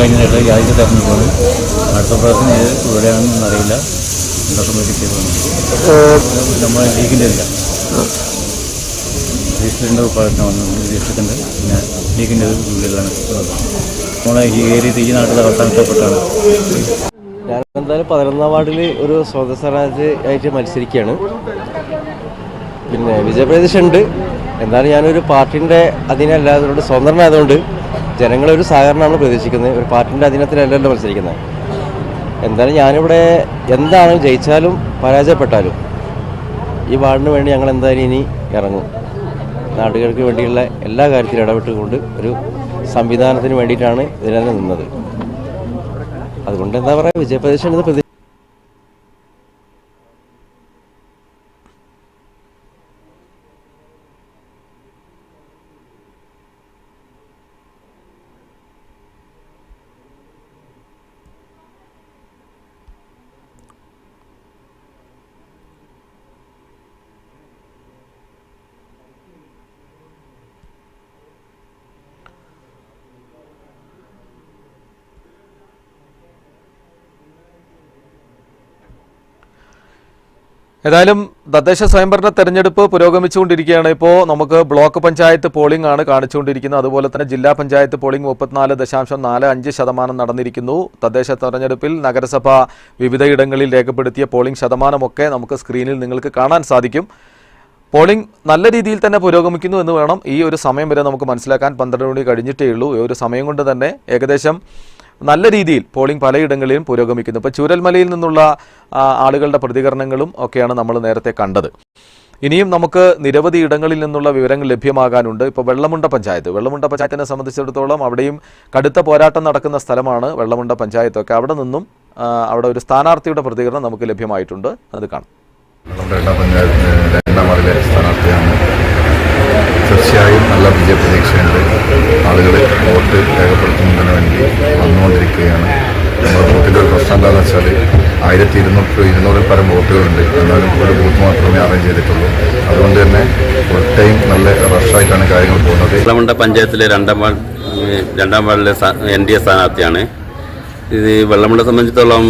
കഴിഞ്ഞിട്ട് ആദ്യത്തെ തെരഞ്ഞെടുപ്പാണ് അടുത്ത പ്രാവശ്യം ഏത് എവിടെയാണെന്നൊന്നും അറിയില്ല. നമ്മളെ ലീഗിന്റെ ഇല്ല. രജിസ്റ്ററിന്റെ ഉൾപ്പാടത്തിന് വന്നു. രജിസ്റ്ററിന്റെ പിന്നെ ലീഗിന്റെ ഉള്ളിലാണ് നമ്മളെ ഈ ഏരിയ ഈ നാട്ടിലെ അവസാനത്തെപ്പെട്ടാണ്. ഞാൻ എന്തായാലും പതിനൊന്നാം വാർഡിൽ ഒരു സ്വതന്ത്ര സ്ഥാനാർത്ഥി ആയിട്ട് മത്സരിക്കുകയാണ്. പിന്നെ വിജയപ്രദേശുണ്ട് ഉണ്ട്. എന്തായാലും ഞാനൊരു പാർട്ടിന്റെ അധീനമല്ലാത്തതുകൊണ്ട് സ്വതന്ത്രനായതുകൊണ്ട് ജനങ്ങളൊരു സഹകരണമാണ് പ്രതീക്ഷിക്കുന്നത്. ഒരു പാർട്ടിന്റെ അധീനത്തിലല്ലല്ലോ മത്സരിക്കുന്നത്. എന്തായാലും ഞാനിവിടെ എന്താണ് ജയിച്ചാലും പരാജയപ്പെട്ടാലും ഈ വാർഡിന് വേണ്ടി ഞങ്ങൾ എന്തായാലും ഇനി ഇറങ്ങും. നാട്ടുകാർക്ക് വേണ്ടിയുള്ള എല്ലാ കാര്യത്തിലും ഇടപെട്ടുകൊണ്ട് ഒരു സംവിധാനത്തിന് വേണ്ടിയിട്ടാണ് ഇതിനെ നിന്നത്. അതുകൊണ്ട് എന്താ പറയുക വിജയപ്രതീക്ഷ ഉണ്ടെന്ന് ഏതായാലും തദ്ദേശ സ്വയംഭരണ തെരഞ്ഞെടുപ്പ് പുരോഗമിച്ചുകൊണ്ടിരിക്കുകയാണ്. ഇപ്പോൾ നമുക്ക് ബ്ലോക്ക് പഞ്ചായത്ത് പോളിംഗ് ആണ് കാണിച്ചുകൊണ്ടിരിക്കുന്നത്. അതുപോലെ തന്നെ ജില്ലാ പഞ്ചായത്ത് പോളിംഗ് മുപ്പത്തിനാല് ദശാംശം നാല് അഞ്ച് ശതമാനം നടന്നിരിക്കുന്നു. തദ്ദേശ തെരഞ്ഞെടുപ്പിൽ നഗരസഭ വിവിധയിടങ്ങളിൽ രേഖപ്പെടുത്തിയ പോളിംഗ് ശതമാനമൊക്കെ നമുക്ക് സ്ക്രീനിൽ നിങ്ങൾക്ക് കാണാൻ സാധിക്കും. പോളിംഗ് നല്ല രീതിയിൽ തന്നെ പുരോഗമിക്കുന്നു എന്ന് വേണം ഈ ഒരു സമയം വരെ നമുക്ക് മനസ്സിലാക്കാൻ. പന്ത്രണ്ട് മണി കഴിഞ്ഞിട്ടേ ഉള്ളൂ. ഈ ഒരു സമയം കൊണ്ട് തന്നെ ഏകദേശം നല്ല രീതിയിൽ പോളിംഗ് പലയിടങ്ങളിലും പുരോഗമിക്കുന്നു. ഇപ്പോൾ ചൂരൽമലയിൽ നിന്നുള്ള ആളുകളുടെ പ്രതികരണങ്ങളും ഒക്കെയാണ് നമ്മൾ നേരത്തെ കണ്ടത്. ഇനിയും നമുക്ക് നിരവധി ഇടങ്ങളിൽ നിന്നുള്ള വിവരങ്ങൾ ലഭ്യമാകാനുണ്ട്. ഇപ്പോൾ വെള്ളമുണ്ട പഞ്ചായത്ത്. വെള്ളമുണ്ട പഞ്ചായത്തിനെ സംബന്ധിച്ചിടത്തോളം അവിടെയും കടുത്ത പോരാട്ടം നടക്കുന്ന സ്ഥലമാണ് വെള്ളമുണ്ട പഞ്ചായത്തൊക്കെ. അവിടെ നിന്നും അവിടെ ഒരു സ്ഥാനാർത്ഥിയുടെ പ്രതികരണം നമുക്ക് ലഭ്യമായിട്ടുണ്ട്. അത് കാണാം. സ്ഥാനാർത്ഥിയാണ്. തീർച്ചയായും നല്ല വിജയപ്രതീക്ഷയുണ്ട്. ആളുകൾ വോട്ട് രേഖപ്പെടുത്തുന്നതിന് വേണ്ടി വന്നുകൊണ്ടിരിക്കുകയാണ്. നമ്മുടെ ബൂത്തിന്റെ ഒരു പ്രശ്നം എന്താണെന്ന് വെച്ചാൽ ആയിരത്തി ഇരുന്നൂറ് ഇരുന്നൂറിൽ പരം വോട്ടുകളുണ്ട്. എന്നാലും ഒരു ബൂത്ത് മാത്രമേ അറേഞ്ച് ചെയ്തിട്ടുള്ളൂ. അതുകൊണ്ട് തന്നെ ഫുൾ ടൈം നല്ല റഷായിട്ടാണ് കാര്യങ്ങൾ പോകുന്നത്. നമ്മുടെ പഞ്ചായത്തിലെ രണ്ടാം വാർഡ് രണ്ടാം വാർഡിലെ എൻ ഡി എ സ്ഥാനാർത്ഥിയാണ്. ഇത് വെള്ളമുണ്ട സംബന്ധിച്ചിടത്തോളം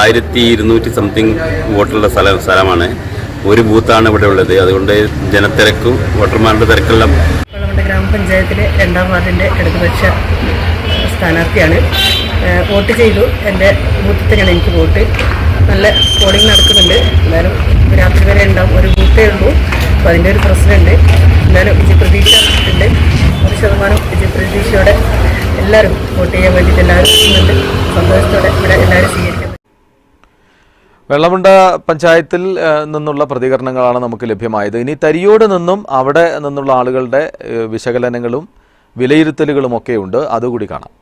ആയിരത്തി ഇരുന്നൂറ്റി സംതിങ് വോട്ടുള്ള സ്ഥല സ്ഥലമാണ്. ഒരു ബൂത്താണ് ഇവിടെ ഉള്ളത്. അതുകൊണ്ട് ജനത്തിരക്കും വോട്ടർമാരുടെ തിരക്കെല്ലാം ഗ്രാമപഞ്ചായത്തിലെ രണ്ടാം വാർഡിന്റെ ഇടതുപക്ഷ സ്ഥാനാർത്ഥിയാണ്. വോട്ട് ചെയ്തു. എന്റെ ബൂത്തിനാണ് എനിക്ക് വോട്ട്. നല്ല പോളിംഗ് നടക്കുന്നുണ്ട്. എന്നാലും രാത്രി വരെ ഉണ്ടാവും. ഒരു ബൂത്തേ ഉള്ളൂ. അപ്പോൾ അതിന്റെ ഒരു പ്രശ്നമുണ്ട്. എന്നാലും വിജയപ്രതീക്ഷ ഉണ്ട്. ഒരു ശതമാനം വിജയപ്രതീക്ഷയോടെ എല്ലാവരും വോട്ട് ചെയ്യാൻ വേണ്ടിയിട്ട് എല്ലാവരും സന്തോഷത്തോടെ ഇവിടെ എല്ലാവരും സ്വീകരിക്കുന്നത് വെള്ളമുണ്ട പഞ്ചായത്തിൽ നിന്നുള്ള പ്രതികരണങ്ങളാണ് നമുക്ക് ലഭ്യമായത്. ഇനി തരിയോട് നിന്നും അവിടെ നിന്നുള്ള ആളുകളുടെ വിശകലനങ്ങളും വിലയിരുത്തലുകളും ഒക്കെ ഉണ്ട് അതുകൂടി കാണാം.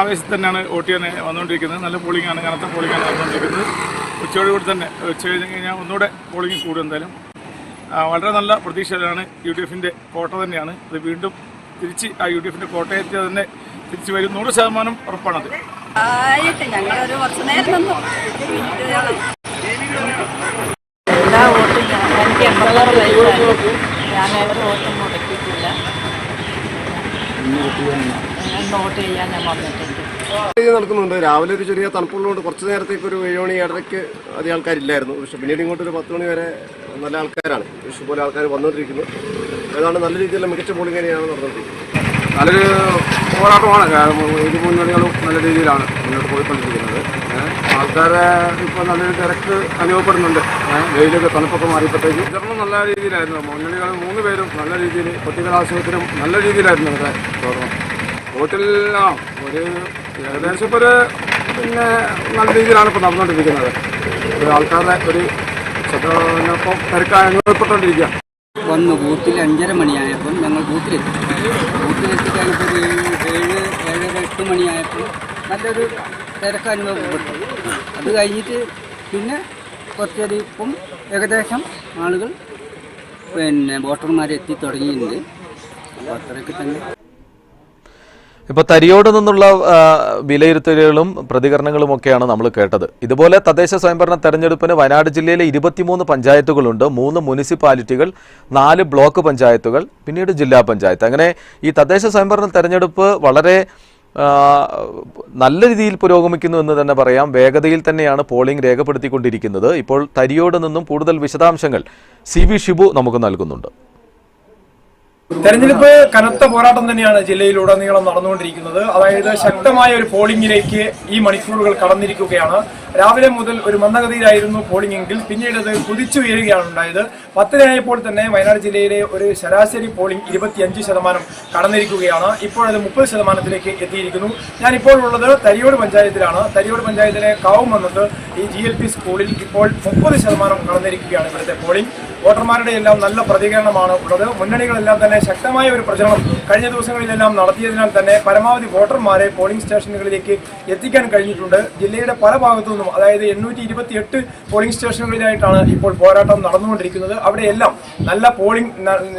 ആവേശത്തിൽ തന്നെയാണ് വോട്ട് ചെയ്യാൻ വന്നുകൊണ്ടിരിക്കുന്നത്. നല്ല പോളിംഗ് ആണ്. കനത്ത പോളിംഗ് ആണ് വന്നുകൊണ്ടിരിക്കുന്നത്. ഉച്ചയോട് കൂടി തന്നെ ഉച്ച കഴിഞ്ഞ് കഴിഞ്ഞാൽ ഒന്നുകൂടെ പോളിംഗ് കൂടും എന്തായാലും. വളരെ നല്ല പ്രതീക്ഷയിലാണ് യു ഡി എഫിന്റെ കോട്ട തന്നെയാണ്. അത് വീണ്ടും തിരിച്ച് ആ യു ഡി എഫിന്റെ കോട്ടയത്തിൽ തന്നെ തിരിച്ചു വരും. നൂറ് ശതമാനം ഉറപ്പാണത്. ആയിട്ട് ഞങ്ങളൊരു കുറച്ച് നേരം നിന്നു. എല്ലാ വോട്ടും എനിക്ക് എൺപതാറ് വയസ്സായി. ഞാൻ ഏതൊരു വോട്ടും മുടക്കിയിട്ടില്ല. ഞാൻ വോട്ട് ചെയ്യാൻ ഞാൻ വന്നിട്ടുണ്ട്. ഇത് നടക്കുന്നുണ്ട്. രാവിലെ ഒരു ചെറിയ തണുപ്പുള്ളതുകൊണ്ട് കുറച്ച് നേരത്തേക്ക് ഒരു ഏഴ് മണി ഏഴരയ്ക്ക് അധികം ആൾക്കാരില്ലായിരുന്നു. പക്ഷെ പിന്നീട് ഇങ്ങോട്ട് ഒരു പത്ത് മണി വരെ നല്ല ആൾക്കാരാണ്. ഇഷ്ടംപോലെ ആൾക്കാർ വന്നുകൊണ്ടിരിക്കുന്നു. ഏതാണ്ട് നല്ല രീതിയിലുള്ള മികച്ച പോളിംഗ് തന്നെയാണ് നടന്നുകൊണ്ടിരിക്കുന്നത്. നല്ലൊരു പോരാട്ടമാണ്. ഇത് മുന്നണികളും നല്ല രീതിയിലാണ് മുന്നോട്ട് പോയിക്കൊണ്ടിരിക്കുന്നത്. ആൾക്കാരെ ഇപ്പോൾ നല്ലൊരു തിരക്ക് അനുഭവപ്പെടുന്നുണ്ട്. വെയിലൊക്കെ തണുപ്പൊക്കെ മാറിയപ്പോഴത്തേക്ക്. വിതരണം നല്ല രീതിയിലായിരുന്നു. മുന്നണികൾ മൂന്ന് പേരും നല്ല രീതിയിൽ കുട്ടികളാശുപത്രിയും നല്ല രീതിയിലായിരുന്നു ഇവിടെ തുടർന്നു വോട്ടിൽ ഒരു ഏകദേശം ഇപ്പോൾ ഒരു പിന്നെ നല്ല രീതിയിലാണ് ഇപ്പോൾ നടന്നുകൊണ്ടിരിക്കുന്നത്. ഒരു ആൾക്കാരുടെ ഒരു ശ്രദ്ധ തിരക്ക് അനുഭവപ്പെട്ടുകൊണ്ടിരിക്കുക വന്നു. ബൂത്തിൽ അഞ്ചര മണിയായപ്പോൾ ഞങ്ങൾ ബൂത്തിലെത്തി. ബൂത്തിലെത്തി കഴിഞ്ഞപ്പോൾ ഏഴ് ഏഴ് ഏഴര എട്ട് മണിയായപ്പോൾ നല്ലൊരു തിരക്ക് അനുഭവപ്പെട്ടു. അത് കഴിഞ്ഞിട്ട് പിന്നെ കുറച്ചൊരു ഇപ്പം ഏകദേശം ആളുകൾ പിന്നെ വോട്ടർമാരെത്തി തുടങ്ങിയിട്ടുണ്ട്. അപ്പോൾ അത്രയൊക്കെ തന്നെ. ഇപ്പോൾ തരിയോട് നിന്നുള്ള വിലയിരുത്തലുകളും പ്രതികരണങ്ങളും ഒക്കെയാണ് നമ്മൾ കേട്ടത്. ഇതുപോലെ തദ്ദേശ സ്വയംഭരണ തെരഞ്ഞെടുപ്പിന് വയനാട് ജില്ലയിലെ ഇരുപത്തിമൂന്ന് പഞ്ചായത്തുകളുണ്ട്. മൂന്ന് മുനിസിപ്പാലിറ്റികൾ നാല് ബ്ലോക്ക് പഞ്ചായത്തുകൾ പിന്നീട് ജില്ലാ പഞ്ചായത്ത്. അങ്ങനെ ഈ തദ്ദേശ സ്വയംഭരണ തെരഞ്ഞെടുപ്പ് വളരെ നല്ല രീതിയിൽ പുരോഗമിക്കുന്നു എന്ന് തന്നെ പറയാം. വേഗതയിൽ തന്നെയാണ് പോളിംഗ് രേഖപ്പെടുത്തിക്കൊണ്ടിരിക്കുന്നത്. ഇപ്പോൾ തരിയോട് നിന്നും കൂടുതൽ വിശദാംശങ്ങൾ സി ഷിബു നമുക്ക് നൽകുന്നുണ്ട്. തെരഞ്ഞെടുപ്പ് കനത്ത പോരാട്ടം തന്നെയാണ് ജില്ലയിലുടനീളം നടന്നുകൊണ്ടിരിക്കുന്നത്. അതായത് ശക്തമായ ഒരു പോളിംഗിലേക്ക് ഈ മണിക്കൂറുകൾ കടന്നിരിക്കുകയാണ്. രാവിലെ മുതൽ ഒരു മന്ദഗതിയിലായിരുന്നു പോളിംഗ് എങ്കിൽ പിന്നീട് അത് കുതിച്ചുയരുകയാണ് ഉണ്ടായത്. പത്തിനായപ്പോൾ തന്നെ വയനാട് ജില്ലയിലെ ഒരു ശരാശരി പോളിംഗ് ഇരുപത്തിയഞ്ച് ശതമാനം കടന്നിരിക്കുകയാണ്. ഇപ്പോൾ അത് മുപ്പത് ശതമാനത്തിലേക്ക് എത്തിയിരിക്കുന്നു. ഞാനിപ്പോൾ ഉള്ളത് തരിയോട് പഞ്ചായത്തിലാണ്. തരിയോട് പഞ്ചായത്തിലെ കാവും വന്നത് ഈ ജി സ്കൂളിൽ ഇപ്പോൾ മുപ്പത് ശതമാനം കടന്നിരിക്കുകയാണ് ഇവിടുത്തെ പോളിംഗ്. വോട്ടർമാരുടെ എല്ലാം നല്ല പ്രതികരണമാണ് ഉള്ളത്. മുന്നണികളെല്ലാം തന്നെ ശക്തമായ ഒരു പ്രചരണം കഴിഞ്ഞ ദിവസങ്ങളിലെല്ലാം നടത്തിയതിനാൽ തന്നെ പരമാവധി വോട്ടർമാരെ പോളിംഗ് സ്റ്റേഷനുകളിലേക്ക് എത്തിക്കാൻ കഴിഞ്ഞിട്ടുണ്ട്. ജില്ലയുടെ പല ഭാഗത്തു നിന്നും അതായത് എണ്ണൂറ്റി ഇരുപത്തിയെട്ട് പോളിംഗ് സ്റ്റേഷനുകളിലായിട്ടാണ് ഇപ്പോൾ പോരാട്ടം നടന്നുകൊണ്ടിരിക്കുന്നത്. അവിടെയെല്ലാം നല്ല പോളിംഗ്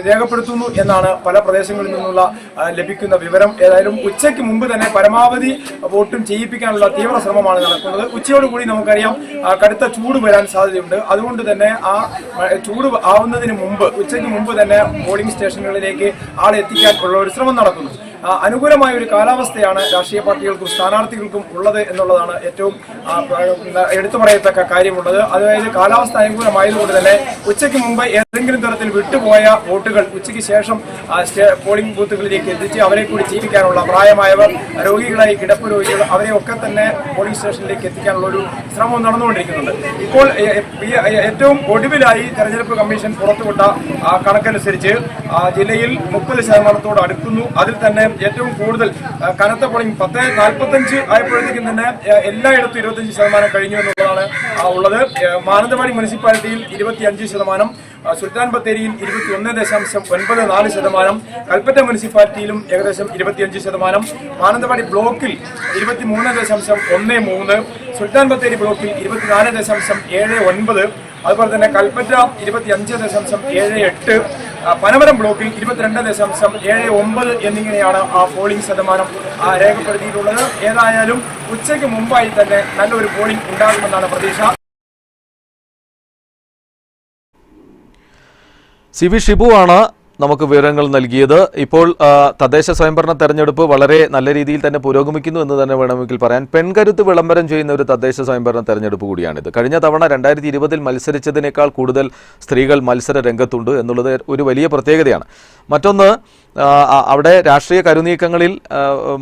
രേഖപ്പെടുത്തുന്നു എന്നാണ് പല പ്രദേശങ്ങളിൽ നിന്നുള്ള ലഭിക്കുന്ന വിവരം. ഏതായാലും ഉച്ചയ്ക്ക് മുമ്പ് തന്നെ പരമാവധി വോട്ടും ചെയ്യിപ്പിക്കാനുള്ള തീവ്ര ശ്രമമാണ് നടക്കുന്നത്. ഉച്ചയോടുകൂടി നമുക്കറിയാം കടുത്ത ചൂട് വരാൻ സാധ്യതയുണ്ട്. അതുകൊണ്ട് തന്നെ ആ, ചൂട് ആവുന്നതിന് മുമ്പ് ഉച്ചയ്ക്ക് മുമ്പ് തന്നെ പോളിംഗ് സ്റ്റേഷനുകളിലേക്ക് ആളെത്തിക്കാൻ ഉള്ള ഒരു ശ്രമം നടക്കുന്നു. അനുകൂലമായ ഒരു കാലാവസ്ഥയാണ് രാഷ്ട്രീയ പാർട്ടികൾക്കും സ്ഥാനാർത്ഥികൾക്കും ഉള്ളത് എന്നുള്ളതാണ് ഏറ്റവും എടുത്തു പറയത്തക്ക കാര്യമുള്ളത്. അതായത് കാലാവസ്ഥ അനുകൂലമായതുകൊണ്ട് തന്നെ ഉച്ചയ്ക്ക് മുമ്പ് ഏതെങ്കിലും തരത്തിൽ വിട്ടുപോയ വോട്ടുകൾ ഉച്ചയ്ക്ക് ശേഷം പോളിംഗ് ബൂത്തുകളിലേക്ക് എത്തിച്ച് അവരെ കൂടി ജീവിക്കാനുള്ള പ്രായമായവർ രോഗികളായി കിടപ്പ് രോഗികൾ അവരെ ഒക്കെ തന്നെ പോളിംഗ് സ്റ്റേഷനിലേക്ക് എത്തിക്കാനുള്ള ഒരു ശ്രമം നടന്നുകൊണ്ടിരിക്കുന്നുണ്ട്. ഇപ്പോൾ ഏറ്റവും ഒടുവിലായി തെരഞ്ഞെടുപ്പ് കമ്മീഷൻ പുറത്തുവിട്ട കണക്കനുസരിച്ച് ജില്ലയിൽ മുപ്പത് ശതമാനത്തോട് അടുക്കുന്നു. അതിൽ തന്നെ ഏറ്റവും കൂടുതൽ കനത്ത പോളിംഗ് പത്ത് നാൽപ്പത്തഞ്ച് ആയപ്പോഴത്തേക്കും തന്നെ എല്ലായിടത്തും ഇരുപത്തഞ്ച് ശതമാനം കഴിഞ്ഞു എന്നുള്ളതാണ് ഉള്ളത്. മാനന്തവാടി മുനിസിപ്പാലിറ്റിയിൽ ഇരുപത്തിയഞ്ച് ശതമാനം സുൽത്താൻ ബത്തേരിയിൽ ഇരുപത്തി ഒന്ന് ദശാംശം ഒൻപത് നാല് ശതമാനം കൽപ്പറ്റ മുനിസിപ്പാലിറ്റിയിലും ഏകദേശം ഇരുപത്തിയഞ്ച് ശതമാനം മാനന്തവാടി ബ്ലോക്കിൽ ഇരുപത്തി മൂന്ന് ദശാംശം ഒന്ന് മൂന്ന് സുൽത്താൻ ബത്തേരി ബ്ലോക്കിൽ ഇരുപത്തിനാല് ദശാംശം ഏഴ് ഒൻപത് അതുപോലെ തന്നെ കൽപ്പറ്റ ഇരുപത്തി അഞ്ച് ദശാംശം ഏഴ് എട്ട് പനമരം ബ്ലോക്കിൽ ഇരുപത്തിരണ്ട് ദശാംശം ഏഴ് ഒമ്പത് എന്നിങ്ങനെയാണ് ആ പോളിംഗ് ശതമാനം രേഖപ്പെടുത്തിയിട്ടുള്ളത്. ഏതായാലും ഉച്ചയ്ക്ക് മുമ്പായി തന്നെ നല്ലൊരു പോളിംഗ് ഉണ്ടാകുമെന്നാണ് പ്രതീക്ഷ. സി വി ഷിബുവാണ് നമുക്ക് വിവരങ്ങൾ നൽകിയത്. ഇപ്പോൾ തദ്ദേശ സ്വയംഭരണ തെരഞ്ഞെടുപ്പ് വളരെ നല്ല രീതിയിൽ തന്നെ പുരോഗമിക്കുന്നു എന്ന് തന്നെ വേണമെങ്കിൽ പറയാൻ പെൺകരുത്ത് വിളംബരം ചെയ്യുന്ന ഒരു തദ്ദേശ സ്വയംഭരണ തെരഞ്ഞെടുപ്പ് കൂടിയാണിത്. കഴിഞ്ഞ തവണ രണ്ടായിരത്തി ഇരുപതിൽ മത്സരിച്ചതിനേക്കാൾ കൂടുതൽ സ്ത്രീകൾ മത്സര രംഗത്തുണ്ട് എന്നുള്ളത് ഒരു വലിയ പ്രത്യേകതയാണ്. മറ്റൊന്ന് അവിടെ രാഷ്ട്രീയ കരുനീക്കങ്ങളിൽ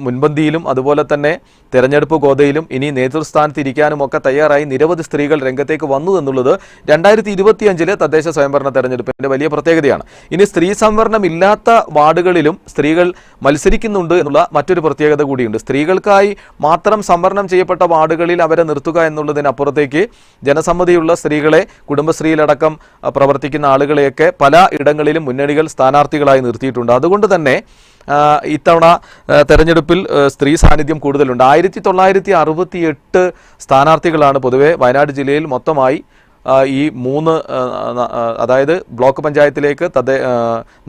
മുൻപന്തിയിലും അതുപോലെ തന്നെ തെരഞ്ഞെടുപ്പ് ഗോതയിലും ഇനി നേതൃസ്ഥാനത്ത് ഇരിക്കാനും ഒക്കെ തയ്യാറായി നിരവധി സ്ത്രീകൾ രംഗത്തേക്ക് വന്നു എന്നുള്ളത് രണ്ടായിരത്തി ഇരുപത്തിയഞ്ചിലെ തദ്ദേശ സ്വയംഭരണ തെരഞ്ഞെടുപ്പിന്റെ വലിയ പ്രത്യേകതയാണ്. ഇനി സ്ത്രീ സംവരണം ഇല്ലാത്ത വാർഡുകളിലും സ്ത്രീകൾ മത്സരിക്കുന്നുണ്ട് എന്നുള്ള മറ്റൊരു പ്രത്യേകത കൂടിയുണ്ട്. സ്ത്രീകൾക്കായി മാത്രം സംവരണം ചെയ്യപ്പെട്ട വാർഡുകളിൽ അവരെ നിർത്തുക എന്നുള്ളതിനപ്പുറത്തേക്ക് ജനസമ്മതിയുള്ള സ്ത്രീകളെ കുടുംബശ്രീയിലടക്കം പ്രവർത്തിക്കുന്ന ആളുകളെയൊക്കെ പല ഇടങ്ങളിലും മുന്നണികൾ സ്ഥാനാർത്ഥികളായി നിർത്തിയിട്ടുണ്ട്. അതുകൊണ്ട് തന്നെ ആ, ഇത്തവണ തെരഞ്ഞെടുപ്പിൽ സ്ത്രീ സാന്നിധ്യം കൂടുതലുണ്ട്. ആയിരത്തി തൊള്ളായിരത്തി അറുപത്തി എട്ട് സ്ഥാനാർത്ഥികളാണ് പൊതുവെ വയനാട് ജില്ലയിൽ മൊത്തമായി ഈ മൂന്ന് അതായത് ബ്ലോക്ക് പഞ്ചായത്തിലേക്ക് തദ്ദേ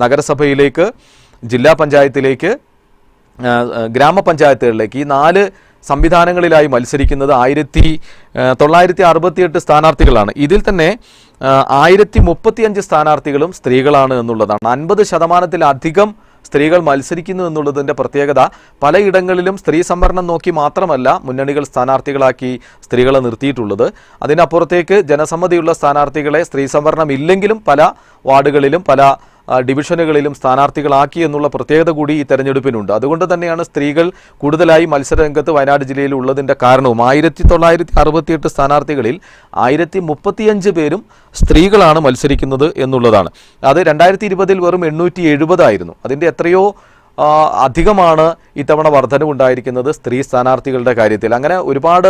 നഗരസഭയിലേക്ക് ജില്ലാ പഞ്ചായത്തിലേക്ക് ഗ്രാമപഞ്ചായത്തുകളിലേക്ക്. ഈ നാല് സംവിധാനങ്ങളിലായി മത്സരിക്കുന്നത് ആയിരത്തി തൊള്ളായിരത്തി അറുപത്തിയെട്ട് സ്ഥാനാർത്ഥികളാണ്. ഇതിൽ തന്നെ ആയിരത്തി മുപ്പത്തിയഞ്ച് സ്ഥാനാർത്ഥികളും സ്ത്രീകളാണ് എന്നുള്ളതാണ്. അൻപത് ശതമാനത്തിലധികം സ്ത്രീകൾ മത്സരിക്കുന്നു എന്നുള്ളതിന്റെ പ്രത്യേകത പലയിടങ്ങളിലും സ്ത്രീ സംവരണം നോക്കി മാത്രമല്ല മുന്നണികൾ സ്ഥാനാർത്ഥികളാക്കി സ്ത്രീകളെ നിർത്തിയിട്ടുള്ളത്. അതിനപ്പുറത്തേക്ക് ജനസമ്മതിയുള്ള സ്ഥാനാർത്ഥികളെ സ്ത്രീ സംവരണം ഇല്ലെങ്കിലും പല വാർഡുകളിലും പല ഡിവിഷനുകളിലും സ്ഥാനാർത്ഥികളാക്കി എന്നുള്ള പ്രത്യേകത കൂടി ഈ തെരഞ്ഞെടുപ്പിനുണ്ട്. അതുകൊണ്ട് തന്നെയാണ് സ്ത്രീകൾ കൂടുതലായി മത്സരരംഗത്ത് വയനാട് ജില്ലയിൽ ഉള്ളതിന്റെ കാരണവും. ആയിരത്തി തൊള്ളായിരത്തി അറുപത്തിയെട്ട് സ്ഥാനാർത്ഥികളിൽ ആയിരത്തി മുപ്പത്തിയഞ്ച് പേരും സ്ത്രീകളാണ് മത്സരിക്കുന്നത് എന്നുള്ളതാണ്. അത് രണ്ടായിരത്തി ഇരുപതിൽ വെറും എണ്ണൂറ്റി എഴുപതായിരുന്നു അതിന്റെ എത്രയോ അധികമാണ് ഇത്തവണ വർധനവുണ്ടായിരിക്കുന്നത് സ്ത്രീ സ്ഥാനാർത്ഥികളുടെ കാര്യത്തിൽ. അങ്ങനെ ഒരുപാട്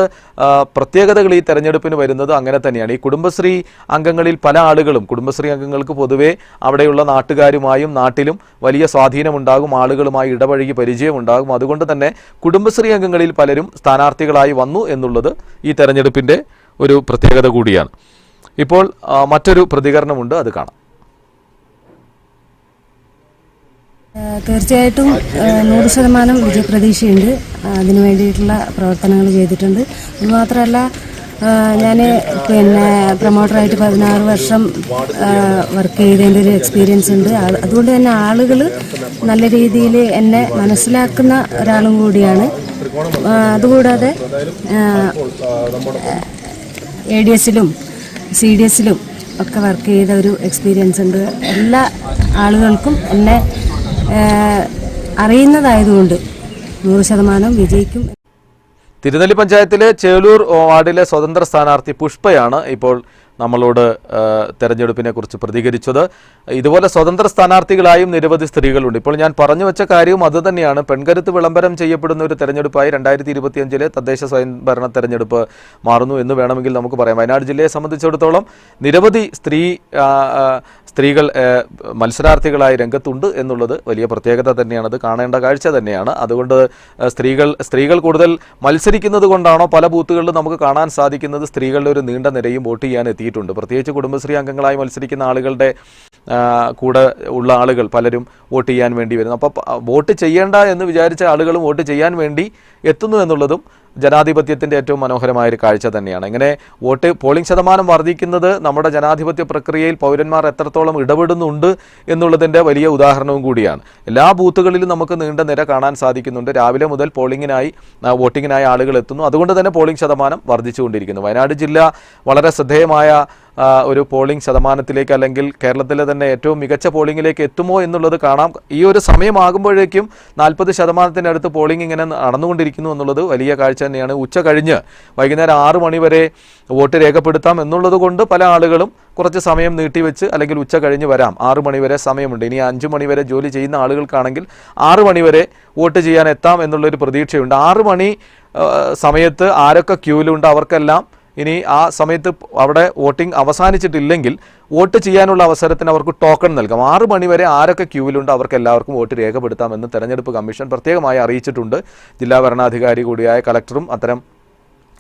പ്രത്യേകതകൾ ഈ തെരഞ്ഞെടുപ്പിന് വരുന്നത് അങ്ങനെ തന്നെയാണ്. ഈ കുടുംബശ്രീ അംഗങ്ങളിൽ പല ആളുകളും കുടുംബശ്രീ അംഗങ്ങൾക്ക് പൊതുവേ അവിടെയുള്ള നാട്ടുകാരുമായും നാട്ടിലും വലിയ സ്വാധീനമുണ്ടാകും ആളുകളുമായി ഇടപഴകി പരിചയമുണ്ടാകും. അതുകൊണ്ട് തന്നെ കുടുംബശ്രീ അംഗങ്ങളിൽ പലരും സ്ഥാനാർത്ഥികളായി വന്നു എന്നുള്ളത് ഈ തെരഞ്ഞെടുപ്പിന്റെ ഒരു പ്രത്യേകത കൂടിയാണ്. ഇപ്പോൾ മറ്റൊരു പ്രതികരണമുണ്ട് അത് കാണാം. തീർച്ചയായിട്ടും നൂറ് ശതമാനം വിജയപ്രതീക്ഷയുണ്ട്. അതിനു വേണ്ടിയിട്ടുള്ള പ്രവർത്തനങ്ങൾ ചെയ്തിട്ടുണ്ട്. അത് മാത്രമല്ല ഞാൻ പിന്നെ പ്രൊമോട്ടറായിട്ട് പതിനാറ് വർഷം വർക്ക് ചെയ്തതിന്റെ ഒരു എക്സ്പീരിയൻസ് ഉണ്ട്. അതുകൊണ്ട് തന്നെ ആളുകൾ നല്ല രീതിയിൽ എന്നെ മനസ്സിലാക്കുന്ന ഒരാളും കൂടിയാണ്. അതുകൂടാതെ എ ഡി എസിലും സി ഡി എസിലും ഒക്കെ വർക്ക് ചെയ്ത ഒരു എക്സ്പീരിയൻസ് ഉണ്ട്. എല്ലാ ആളുകൾക്കും എന്നെ അറിയുന്നതായതുകൊണ്ട് നൂറ് ശതമാനം വിജയിക്കും. തിരുനെല്ലി പഞ്ചായത്തിലെ ചേലൂർ വാർഡിലെ സ്വതന്ത്ര സ്ഥാനാർത്ഥി പുഷ്പയാണ് ഇപ്പോൾ നമ്മളോട് തെരഞ്ഞെടുപ്പിനെ കുറിച്ച് പ്രതികരിച്ചത്. ഇതുപോലെ സ്വതന്ത്ര സ്ഥാനാർത്ഥികളായും നിരവധി സ്ത്രീകളുണ്ട്. ഇപ്പോൾ ഞാൻ പറഞ്ഞു വെച്ച കാര്യവും അതുതന്നെയാണ് പെൺകരുത്ത് വിളംബരം ചെയ്യപ്പെടുന്ന ഒരു തെരഞ്ഞെടുപ്പായി രണ്ടായിരത്തി ഇരുപത്തിയഞ്ചിലെ തദ്ദേശ സ്വയംഭരണ തെരഞ്ഞെടുപ്പ് മാറുന്നു എന്ന് വേണമെങ്കിൽ നമുക്ക് പറയാം. വയനാട് ജില്ലയെ സംബന്ധിച്ചിടത്തോളം നിരവധി സ്ത്രീ സ്ത്രീകൾ മത്സരാർത്ഥികളായി രംഗത്തുണ്ട് എന്നുള്ളത് വലിയ പ്രത്യേകത തന്നെയാണ്. അത് കാണേണ്ട കാഴ്ച തന്നെയാണ്. അതുകൊണ്ട് സ്ത്രീകൾ സ്ത്രീകൾ കൂടുതൽ മത്സരിക്കുന്നത് കൊണ്ടാണോ പല ബൂത്തുകളിലും നമുക്ക് കാണാൻ സാധിക്കുന്നത് സ്ത്രീകളുടെ ഒരു നീണ്ട നിരയും വോട്ട് ചെയ്യാൻ എത്തിയിട്ടുണ്ട്. പ്രത്യേകിച്ച് കുടുംബശ്രീ അംഗങ്ങളായി മത്സരിക്കുന്ന ആളുകളുടെ കൂടെ ഉള്ള ആളുകൾ പലരും വോട്ട് ചെയ്യാൻ വേണ്ടി വരുന്നു. അപ്പോൾ വോട്ട് ചെയ്യേണ്ട എന്ന് വിചാരിച്ച ആളുകളും വോട്ട് ചെയ്യാൻ വേണ്ടി എത്തുന്നു എന്നുള്ളതും ജനാധിപത്യത്തിന്റെ ഏറ്റവും മനോഹരമായ ഒരു കാഴ്ച തന്നെയാണ്. ഇങ്ങനെ വോട്ട് പോളിംഗ് ശതമാനം വർദ്ധിക്കുന്നത് നമ്മുടെ ജനാധിപത്യ പ്രക്രിയയിൽ പൗരന്മാർ എത്രത്തോളം ഇടപെടുന്നുണ്ട് എന്നുള്ളതിന്റെ വലിയ ഉദാഹരണവും കൂടിയാണ്. എല്ലാ ബൂത്തുകളിലും നമുക്ക് നീണ്ട നിര കാണാൻ സാധിക്കുന്നുണ്ട്. രാവിലെ മുതൽ പോളിങ്ങിനായി വോട്ടിങ്ങിനായി ആളുകൾ എത്തുന്നു. അതുകൊണ്ട് തന്നെ പോളിംഗ് ശതമാനം വർദ്ധിച്ചുകൊണ്ടിരിക്കുന്നു. വയനാട് ജില്ല വളരെ ശ്രദ്ധേയമായ ഒരു പോളിംഗ് ശതമാനത്തിലേക്ക് അല്ലെങ്കിൽ കേരളത്തിലെ തന്നെ ഏറ്റവും മികച്ച പോളിംഗിലേക്ക് എത്തുമോ എന്നുള്ളത് കാണാം. ഈ ഒരു സമയമാകുമ്പോഴേക്കും നാൽപ്പത് ശതമാനത്തിനടുത്ത് പോളിംഗ് ഇങ്ങനെ നടന്നുകൊണ്ടിരിക്കുന്നു എന്നുള്ളത് വലിയ കാഴ്ച തന്നെയാണ്. ഉച്ച കഴിഞ്ഞ് വൈകുന്നേരം ആറു മണിവരെ വോട്ട് രേഖപ്പെടുത്താം എന്നുള്ളത് കൊണ്ട് പല ആളുകളും കുറച്ച് സമയം നീട്ടിവെച്ച് അല്ലെങ്കിൽ ഉച്ച കഴിഞ്ഞ് വരാം. ആറു മണിവരെ സമയമുണ്ട്. ഇനി അഞ്ചു മണിവരെ ജോലി ചെയ്യുന്ന ആളുകൾക്കാണെങ്കിൽ ആറു മണിവരെ വോട്ട് ചെയ്യാൻ എത്താം എന്നുള്ളൊരു പ്രതീക്ഷയുണ്ട്. ആറു മണി സമയത്ത് ആരൊക്കെ ക്യൂവിലുണ്ട് അവർക്കെല്ലാം ഇനി ആ സമയത്ത് അവിടെ വോട്ടിംഗ് അവസാനിച്ചിട്ടില്ലെങ്കിൽ വോട്ട് ചെയ്യാനുള്ള അവസരത്തിന് അവർക്ക് ടോക്കൺ നൽകാം. ആറ് മണിവരെ ആരൊക്കെ ക്യൂവിലുണ്ട് അവർക്ക് എല്ലാവർക്കും വോട്ട് രേഖപ്പെടുത്താമെന്ന് തെരഞ്ഞെടുപ്പ് കമ്മീഷൻ പ്രത്യേകമായി അറിയിച്ചിട്ടുണ്ട്. ജില്ലാ ഭരണാധികാരി കൂടിയായ കളക്ടറും അത്തരം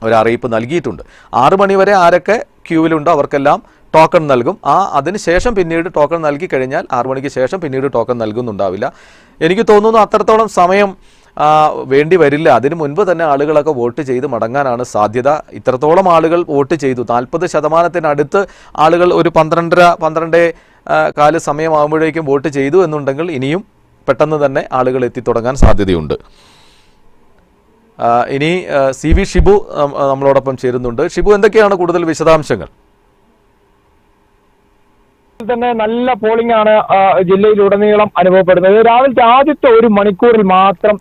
ഒരു അറിയിപ്പ് നൽകിയിട്ടുണ്ട്. ആറ് മണിവരെ ആരൊക്കെ ക്യൂവിലുണ്ടോ അവർക്കെല്ലാം ടോക്കൺ നൽകും. ആ അതിന് ശേഷം പിന്നീട് ടോക്കൺ നൽകി കഴിഞ്ഞാൽ ആറു മണിക്ക് ശേഷം പിന്നീട് ടോക്കൺ നൽകുന്നുണ്ടാവില്ല. എനിക്ക് തോന്നുന്നു അത്രത്തോളം സമയം വേണ്ടി വരില്ല. അതിനു മുൻപ് തന്നെ ആളുകളൊക്കെ വോട്ട് ചെയ്ത് മടങ്ങാനാണ് സാധ്യത. ഇത്രത്തോളം ആളുകൾ വോട്ട് ചെയ്തു. നാൽപ്പത് ശതമാനത്തിനടുത്ത് ആളുകൾ ഒരു പന്ത്രണ്ടര പന്ത്രണ്ട് കാൽ സമയമാകുമ്പോഴേക്കും വോട്ട് ചെയ്തു എന്നുണ്ടെങ്കിൽ ഇനിയും പെട്ടെന്ന് തന്നെ ആളുകൾ എത്തിത്തുടങ്ങാൻ സാധ്യതയുണ്ട്. ഇനി സി വി ഷിബു നമ്മളോടൊപ്പം ചേരുന്നുണ്ട്. ഷിബു എന്തൊക്കെയാണ് കൂടുതൽ വിശദാംശങ്ങൾ? തന്നെ നല്ല പോളിംഗ് ആണ് ജില്ലയിലുടനീളം അനുഭവപ്പെടുന്നത്. രാവിലത്തെ ആദ്യത്തെ ഒരു മണിക്കൂറിൽ മാത്രം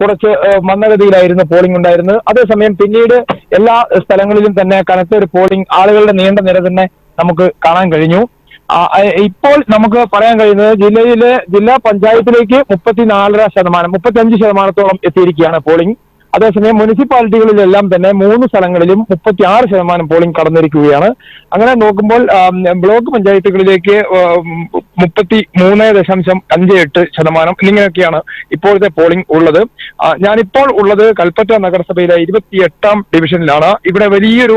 കുറച്ച് മന്ദഗതിയിലായിരുന്നു പോളിംഗ് ഉണ്ടായിരുന്നത്. അതേസമയം പിന്നീട് എല്ലാ സ്ഥലങ്ങളിലും തന്നെ കനത്ത ഒരു പോളിംഗ് ആളുകളുടെ നീണ്ട നിര തന്നെ നമുക്ക് കാണാൻ കഴിഞ്ഞു. ഇപ്പോൾ നമുക്ക് പറയാൻ കഴിയുന്നത് ജില്ലയിലെ ജില്ലാ പഞ്ചായത്തിലേക്ക് മുപ്പത്തിനാലര ശതമാനം മുപ്പത്തി അഞ്ച് ശതമാനത്തോളം എത്തിയിരിക്കുകയാണ് പോളിംഗ് അതേസമയം മുനിസിപ്പാലിറ്റികളിലെല്ലാം തന്നെ മൂന്ന് സ്ഥലങ്ങളിലും മുപ്പത്തി ആറ് ശതമാനം പോളിംഗ് കടന്നിരിക്കുകയാണ്. അങ്ങനെ നോക്കുമ്പോൾ ബ്ലോക്ക് പഞ്ചായത്തുകളിലേക്ക് മുപ്പത്തി മൂന്ന് ദശാംശം അഞ്ച് എട്ട് ശതമാനം എന്നിങ്ങനെയൊക്കെയാണ് ഇപ്പോഴത്തെ പോളിംഗ് ഉള്ളത്. ഞാനിപ്പോൾ ഉള്ളത് കൽപ്പറ്റ നഗരസഭയിലെ ഇരുപത്തിയെട്ടാം ഡിവിഷനിലാണ്. ഇവിടെ വലിയൊരു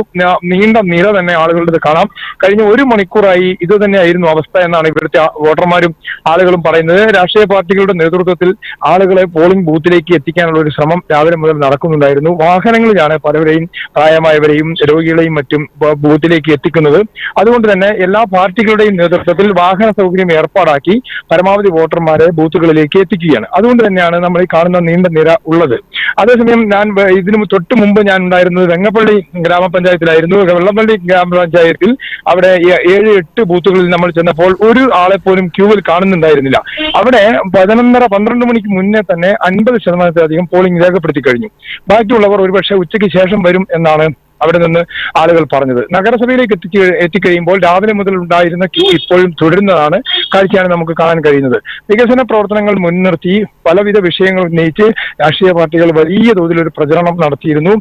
നീണ്ട നിര തന്നെ ആളുകളുടെ കാണാം. കഴിഞ്ഞ ഒരു മണിക്കൂറായി ഇത് തന്നെയായിരുന്നു അവസ്ഥ എന്നാണ് ഇവിടുത്തെ വോട്ടർമാരും ആളുകളും പറയുന്നത്. രാഷ്ട്രീയ പാർട്ടികളുടെ നേതൃത്വത്തിൽ ആളുകളെ പോളിംഗ് ബൂത്തിലേക്ക് എത്തിക്കാനുള്ള ഒരു ശ്രമം രാവിലെ മുതൽ നടക്കുന്നുണ്ടായിരുന്നു. വാഹനങ്ങളിലാണ് പലവരെയും പ്രായമായവരെയും രോഗികളെയും മറ്റും ബൂത്തിലേക്ക് എത്തിക്കുന്നത്. അതുകൊണ്ട് തന്നെ എല്ലാ പാർട്ടികളുടെയും നേതൃത്വത്തിൽ വാഹന സൗകര്യം ഏർപ്പാടാക്കി പരമാവധി വോട്ടർമാരെ ബൂത്തുകളിലേക്ക് എത്തിക്കുകയാണ്. അതുകൊണ്ട് തന്നെയാണ് നമ്മൾ ഈ കാണുന്ന നീണ്ട നിര ഉള്ളത്. അതേസമയം ഞാൻ ഇതിനു തൊട്ട് മുമ്പ് ഞാൻ ഉണ്ടായിരുന്നത് വെങ്ങപ്പള്ളി ഗ്രാമപഞ്ചായത്തിലായിരുന്നു. വെള്ളപ്പള്ളി ഗ്രാമപഞ്ചായത്തിൽ അവിടെ ഏഴ് എട്ട് ബൂത്തുകളിൽ നമ്മൾ ചെന്നപ്പോൾ ഒരു ആളെ പോലും ക്യൂവിൽ കാണുന്നുണ്ടായിരുന്നില്ല. അവിടെ പതിനൊന്നര പന്ത്രണ്ട് മണിക്ക് മുന്നേ തന്നെ അൻപത് ശതമാനത്തിലധികം പോളിംഗ് രേഖപ്പെടുത്തി കഴിഞ്ഞു. ബാക്കിയുള്ളവർ ഒരുപക്ഷെ ഉച്ചയ്ക്ക് ശേഷം വരും എന്നാണ് അവിടെ നിന്ന് ആളുകൾ പറഞ്ഞത്. നഗരസഭയിലേക്ക് എത്തിച്ച് എത്തിക്കഴിയുമ്പോൾ രാവിലെ മുതൽ ഉണ്ടായിരുന്ന ക്യൂ ഇപ്പോഴും തുടരുന്നതാണ് കാഴ്ചയാണ് നമുക്ക് കാണാൻ കഴിയുന്നത്. വികസന പ്രവർത്തനങ്ങൾ മുൻനിർത്തി പലവിധ വിഷയങ്ങൾ ഉന്നയിച്ച് രാഷ്ട്രീയ പാർട്ടികൾ വലിയ തോതിൽ ഒരു പ്രചരണം നടത്തിയിരുന്നു.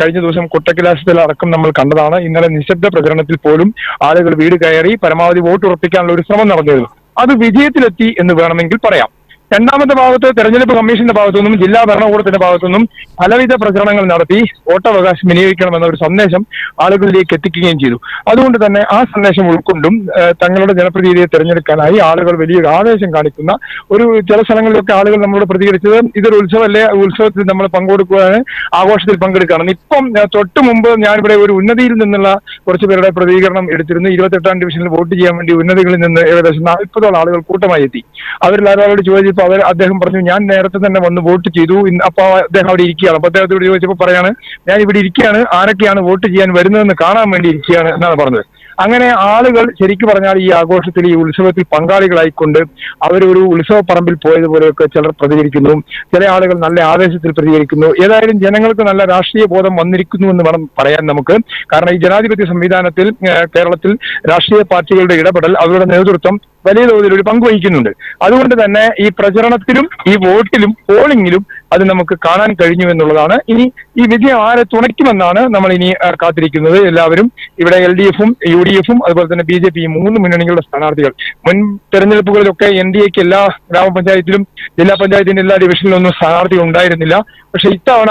കഴിഞ്ഞ ദിവസം കുട്ടക്കലാശത്തിൽ അടക്കം നമ്മൾ കണ്ടതാണ്. ഇന്നലെ നിശബ്ദ പ്രചരണത്തിൽ പോലും ആളുകൾ വീട് കയറി പരമാവധി വോട്ട് ഉറപ്പിക്കാനുള്ള ഒരു ശ്രമം നടന്നിരുന്നു. അത് വിജയത്തിലെത്തി എന്ന് വേണമെങ്കിൽ പറയാം. രണ്ടാമത്തെ ഭാഗത്ത് തെരഞ്ഞെടുപ്പ് കമ്മീഷന്റെ ഭാഗത്തുനിന്നും ജില്ലാ ഭരണകൂടത്തിന്റെ ഭാഗത്തുനിന്നും പലവിധ പ്രചരണങ്ങൾ നടത്തി വോട്ടവകാശം വിനിയോഗിക്കണമെന്ന ഒരു സന്ദേശം ആളുകളിലേക്ക് എത്തിക്കുകയും ചെയ്തു. അതുകൊണ്ട് തന്നെ ആ സന്ദേശം ഉൾക്കൊണ്ടും തങ്ങളുടെ ജനപ്രതിനിധിയെ തെരഞ്ഞെടുക്കാനായി ആളുകൾ വലിയൊരു ആവേശം കാണിക്കുന്ന ഒരു ചില സ്ഥലങ്ങളിലൊക്കെ ആളുകൾ നമ്മളോട് പ്രതികരിച്ചത് ഇതൊരു ഉത്സവമല്ലേ ഉത്സവത്തിൽ നമ്മൾ പങ്കെടുക്കുവാൻ ആഘോഷത്തിൽ പങ്കെടുക്കുകയാണ്. ഇപ്പം തൊട്ട് മുമ്പ് ഞാനിവിടെ ഒരു ഉന്നതിയിൽ നിന്നുള്ള കുറച്ച് പേരുടെ പ്രതികരണം എടുത്തിരുന്നു. ഇരുപത്തെട്ടാം ഡിവിഷനിൽ വോട്ട് ചെയ്യാൻ വേണ്ടി ഉന്നതികളിൽ നിന്ന് ഏകദേശം നാൽപ്പതോളം ആളുകൾ കൂട്ടമായി എത്തി. അവരിൽ ഒരാളോട് ചോദിച്ചപ്പോൾ അവർ അദ്ദേഹം പറഞ്ഞു ഞാൻ നേരത്തെ തന്നെ വന്ന് വോട്ട് ചെയ്തു. അപ്പൊ അദ്ദേഹം അവിടെ ഇരിക്കുകയാണ്. അപ്പൊ അദ്ദേഹത്തോട് ചോദിച്ചപ്പോൾ പറയാണ് ഞാൻ ഇവിടെ ഇരിക്കുകയാണ്. ആരൊക്കെയാണ് വോട്ട് ചെയ്യാൻ വരുന്നതെന്ന് കാണാൻ വേണ്ടി ഇരിക്കുകയാണ് എന്നാണ് പറഞ്ഞത്. അങ്ങനെ ആളുകൾ ശരിക്കു പറഞ്ഞാൽ ഈ ആഘോഷത്തിൽ ഈ ഉത്സവത്തിൽ പങ്കാളികളായിക്കൊണ്ട് അവരൊരു ഉത്സവ പറമ്പിൽ പോയതുപോലെയൊക്കെ ചിലർ പ്രതികരിക്കുന്നു. ചില ആളുകൾ നല്ല ആവേശത്തിൽ പ്രതികരിക്കുന്നു. ഏതായാലും ജനങ്ങൾക്ക് നല്ല രാഷ്ട്രീയ ബോധം വന്നിരിക്കുന്നു എന്ന് വേണം പറയാൻ നമുക്ക്. കാരണം ഈ ജനാധിപത്യ സംവിധാനത്തിൽ കേരളത്തിൽ രാഷ്ട്രീയ പാർട്ടികളുടെ ഇടപെടൽ അവരുടെ നേതൃത്വം വലിയ തോതിൽ ഒരു പങ്ക് വഹിക്കുന്നുണ്ട്. അതുകൊണ്ട് തന്നെ ഈ പ്രചരണത്തിലും ഈ വോട്ടിലും പോളിംഗിലും അത് നമുക്ക് കാണാൻ കഴിഞ്ഞു എന്നുള്ളതാണ്. ഇനി ഈ വിജയം ആരെ തുണയ്ക്കുമെന്നാണ് നമ്മൾ ഇനി കാത്തിരിക്കുന്നത്. എല്ലാവരും ഇവിടെ എൽ ഡി എഫും യു ഡി എഫും അതുപോലെ തന്നെ ബി ജെ പി മൂന്ന് മുന്നണികളുടെ സ്ഥാനാർത്ഥികൾ. മുൻ തെരഞ്ഞെടുപ്പുകളിലൊക്കെ എൻ ഡി എക്ക് എല്ലാ ഗ്രാമപഞ്ചായത്തിലും ജില്ലാ പഞ്ചായത്തിന്റെ എല്ലാ ഡിവിഷനിലൊന്നും സ്ഥാനാർത്ഥി ഉണ്ടായിരുന്നില്ല. പക്ഷെ ഇത്തവണ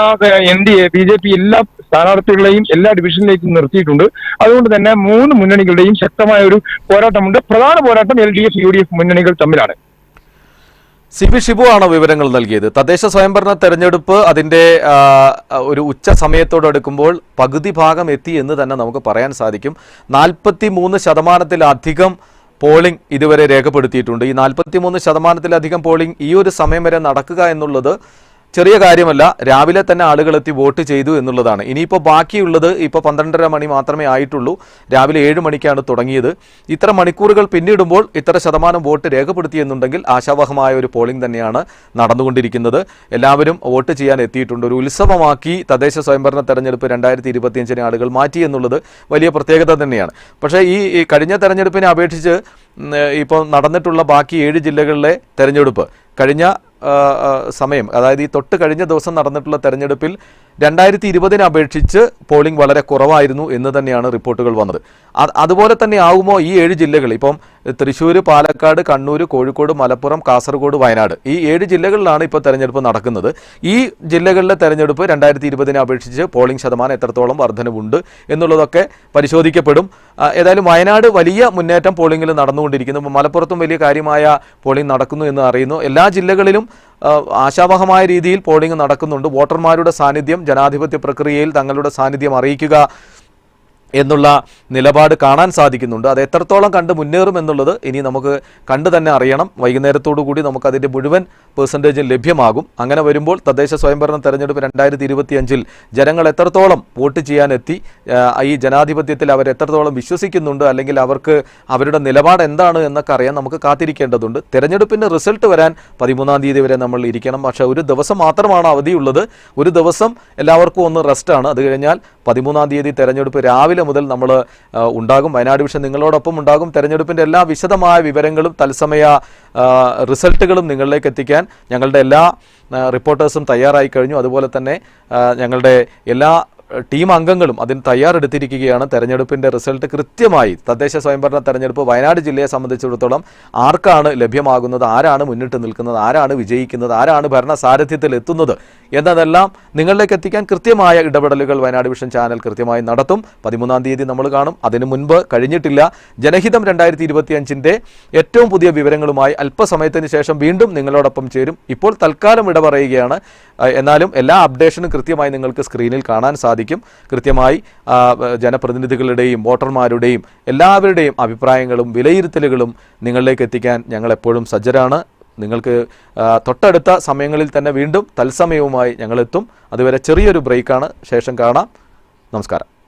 N D A B J P എല്ലാ സ്ഥാനാർത്ഥികളെയും എല്ലാ ഡിവിഷനിലേക്കും നിർത്തിയിട്ടുണ്ട്. അതുകൊണ്ട് തന്നെ മൂന്ന് മുന്നണികളുടെയും ശക്തമായ ഒരു പോരാട്ടമുണ്ട്. പ്രധാന പോരാട്ടം L D F U D F മുന്നണികൾ തമ്മിലാണ്. സി പി ഷിബു ആണ് വിവരങ്ങൾ നൽകിയത്? തദ്ദേശ സ്വയംഭരണ തെരഞ്ഞെടുപ്പ് അതിന്റെ ഒരു ഉച്ച സമയത്തോടടുക്കുമ്പോൾ പകുതി ഭാഗം എത്തി എന്ന് തന്നെ നമുക്ക് പറയാൻ സാധിക്കും. നാൽപ്പത്തി മൂന്ന് ശതമാനത്തിലധികം പോളിംഗ് ഇതുവരെ രേഖപ്പെടുത്തിയിട്ടുണ്ട്. ഈ നാൽപ്പത്തി മൂന്ന് ശതമാനത്തിലധികം പോളിംഗ് ഈ ഒരു സമയം വരെ നടക്കുക എന്നുള്ളത് ചെറിയ കാര്യമല്ല രാവിലെ തന്നെ ആളുകൾ എത്തി വോട്ട് ചെയ്തു എന്നുള്ളതാണ്. ഇനിയിപ്പോൾ ബാക്കിയുള്ളത് ഇപ്പോൾ പന്ത്രണ്ടര മണി മാത്രമേ ആയിട്ടുള്ളൂ. രാവിലെ ഏഴ് മണിക്കാണ് തുടങ്ങിയത്. ഇത്ര മണിക്കൂറുകൾ പിന്നിടുമ്പോൾ ഇത്ര ശതമാനം വോട്ട് രേഖപ്പെടുത്തിയെന്നുണ്ടെങ്കിൽ ആശാവഹമായ ഒരു പോളിംഗ് തന്നെയാണ് നടന്നുകൊണ്ടിരിക്കുന്നത്. എല്ലാവരും വോട്ട് ചെയ്യാൻ എത്തിയിട്ടുണ്ട്. ഒരു ഉത്സവമാക്കി തദ്ദേശ സ്വയംഭരണ തെരഞ്ഞെടുപ്പ് രണ്ടായിരത്തി ഇരുപത്തിയഞ്ചിനെ ആളുകൾ മാറ്റി എന്നുള്ളത് വലിയ പ്രത്യേകത തന്നെയാണ്. പക്ഷേ ഈ കഴിഞ്ഞ തെരഞ്ഞെടുപ്പിനെ അപേക്ഷിച്ച് ഇപ്പോൾ നടന്നിട്ടുള്ള ബാക്കി ഏഴ് ജില്ലകളിലെ തെരഞ്ഞെടുപ്പ് കഴിഞ്ഞ സമയം. അതായത് ഈ തൊട്ട് കഴിഞ്ഞ ദിവസം നടന്നിട്ടുള്ള തെരഞ്ഞെടുപ്പിൽ രണ്ടായിരത്തി ഇരുപതിനെ അപേക്ഷിച്ച് പോളിംഗ് വളരെ കുറവായിരുന്നു എന്ന് തന്നെയാണ് റിപ്പോർട്ടുകൾ വന്നത്. അതുപോലെ തന്നെ ആകുമോ ഈ ഏഴ് ജില്ലകൾ ഇപ്പം തൃശ്ശൂർ പാലക്കാട് കണ്ണൂർ കോഴിക്കോട് മലപ്പുറം കാസർഗോഡ് വയനാട് ഈ ഏഴ് ജില്ലകളിലാണ് ഇപ്പോൾ തെരഞ്ഞെടുപ്പ് നടക്കുന്നത്. ഈ ജില്ലകളിലെ തെരഞ്ഞെടുപ്പ് രണ്ടായിരത്തി ഇരുപതിനെ അപേക്ഷിച്ച് പോളിംഗ് ശതമാനം എത്രത്തോളം വർധനവുണ്ട് എന്നുള്ളതൊക്കെ പരിശോധിക്കപ്പെടും. ഏതായാലും വയനാട് വലിയ മുന്നേറ്റം പോളിംഗിൽ നടന്നുകൊണ്ടിരിക്കുന്നു. മലപ്പുറത്തും വലിയ കാര്യമായ പോളിംഗ് നടക്കുന്നു എന്ന് അറിയുന്നു. എല്ലാ ജില്ലകളിലും ആശാവഹമായ രീതിയിൽ പോളിംഗ് നടക്കുന്നുണ്ട്. വോട്ടർമാരുടെ സാന്നിധ്യം ജനാധിപത്യ പ്രക്രിയയിൽ തങ്ങളുടെ സാന്നിധ്യം അറിയിക്കുക. എന്നുള്ള നിലപാട് കാണാൻ സാധിക്കുന്നുണ്ട്. അത് എത്രത്തോളം കണ്ട് മുന്നേറും എന്നുള്ളത് ഇനി നമുക്ക് കണ്ടു തന്നെ അറിയണം. വൈകുന്നേരത്തോടു കൂടി നമുക്ക് അതിന്റെ മുഴുവൻ പെർസെന്റേജും ലഭ്യമാകും. അങ്ങനെ വരുമ്പോൾ തദ്ദേശ സ്വയംഭരണ തെരഞ്ഞെടുപ്പ് രണ്ടായിരത്തി ഇരുപത്തിയഞ്ചിൽ ജനങ്ങൾ എത്രത്തോളം വോട്ട് ചെയ്യാനെത്തി ഈ ജനാധിപത്യത്തിൽ അവർ എത്രത്തോളം വിശ്വസിക്കുന്നുണ്ട് അല്ലെങ്കിൽ അവർക്ക് അവരുടെ നിലപാട് എന്താണ് എന്നൊക്കെ അറിയാൻ നമുക്ക് കാത്തിരിക്കേണ്ടതുണ്ട്. തെരഞ്ഞെടുപ്പിന്റെ റിസൾട്ട് വരാൻ പതിമൂന്നാം തീയതി വരെ നമ്മൾ ഇരിക്കണം. പക്ഷേ ഒരു ദിവസം മാത്രമാണ് അവധിയുള്ളത്. ഒരു ദിവസം എല്ലാവർക്കും ഒന്ന് റെസ്റ്റാണ് അത് കഴിഞ്ഞാൽ പതിമൂന്നാം തീയതി തെരഞ്ഞെടുപ്പ് രാവിലെ മുതൽ നമ്മൾ ഉണ്ടാകും. വയനാട് വിഷൻ നിങ്ങളോടൊപ്പം ഉണ്ടാകും. തെരഞ്ഞെടുപ്പിന്റെ എല്ലാ വിശദമായ വിവരങ്ങളും തത്സമയ റിസൾട്ടുകളും നിങ്ങളിലേക്ക് എത്തിക്കാൻ ഞങ്ങളുടെ എല്ലാ റിപ്പോർട്ടേഴ്സും തയ്യാറായി കഴിഞ്ഞു. അതുപോലെ തന്നെ ഞങ്ങളുടെ എല്ലാ ടീം അംഗങ്ങളും അതിന് തയ്യാറെടുത്തിരിക്കുകയാണ്. തെരഞ്ഞെടുപ്പിന്റെ റിസൾട്ട് കൃത്യമായി തദ്ദേശ സ്വയംഭരണ തെരഞ്ഞെടുപ്പ് വയനാട് ജില്ലയെ സംബന്ധിച്ചിടത്തോളം ആർക്കാണ് ലഭ്യമാകുന്നത് ആരാണ് മുന്നിട്ട് നിൽക്കുന്നത് ആരാണ് വിജയിക്കുന്നത് ആരാണ് ഭരണ സാരഥ്യത്തിൽ എത്തുന്നത് എന്നതെല്ലാം നിങ്ങളിലേക്ക് എത്തിക്കാൻ കൃത്യമായ ഇടപെടലുകൾ വയനാട് വിഷൻ ചാനൽ കൃത്യമായി നടത്തും. പതിമൂന്നാം തീയതി നമ്മൾ കാണും. അതിനു മുൻപ് കഴിഞ്ഞിട്ടില്ല. ജനഹിതം രണ്ടായിരത്തി ഇരുപത്തിയഞ്ചിന്റെ ഏറ്റവും പുതിയ വിവരങ്ങളുമായി അല്പസമയത്തിന് ശേഷം വീണ്ടും നിങ്ങളോടൊപ്പം ചേരും. ഇപ്പോൾ തൽക്കാലം ഇടപറയുകയാണ്. എന്നാലും എല്ലാ അപ്ഡേഷനും കൃത്യമായി നിങ്ങൾക്ക് സ്ക്രീനിൽ കാണാൻ സാധിക്കും. കൃത്യമായി ആ, ജനപ്രതിനിധികളുടെയും വോട്ടർമാരുടെയും എല്ലാവരുടെയും അഭിപ്രായങ്ങളും വിലയിരുത്തലുകളും നിങ്ങളിലേക്ക് എത്തിക്കാൻ ഞങ്ങൾ എപ്പോഴും സജ്ജരാണ്. നിങ്ങൾക്ക് തൊട്ടടുത്ത സമയങ്ങളിൽ തന്നെ വീണ്ടും തത്സമയവുമായി ഞങ്ങളെത്തും. അതുവരെ ചെറിയൊരു ബ്രേക്കാണ്. ശേഷം കാണാം. നമസ്കാരം.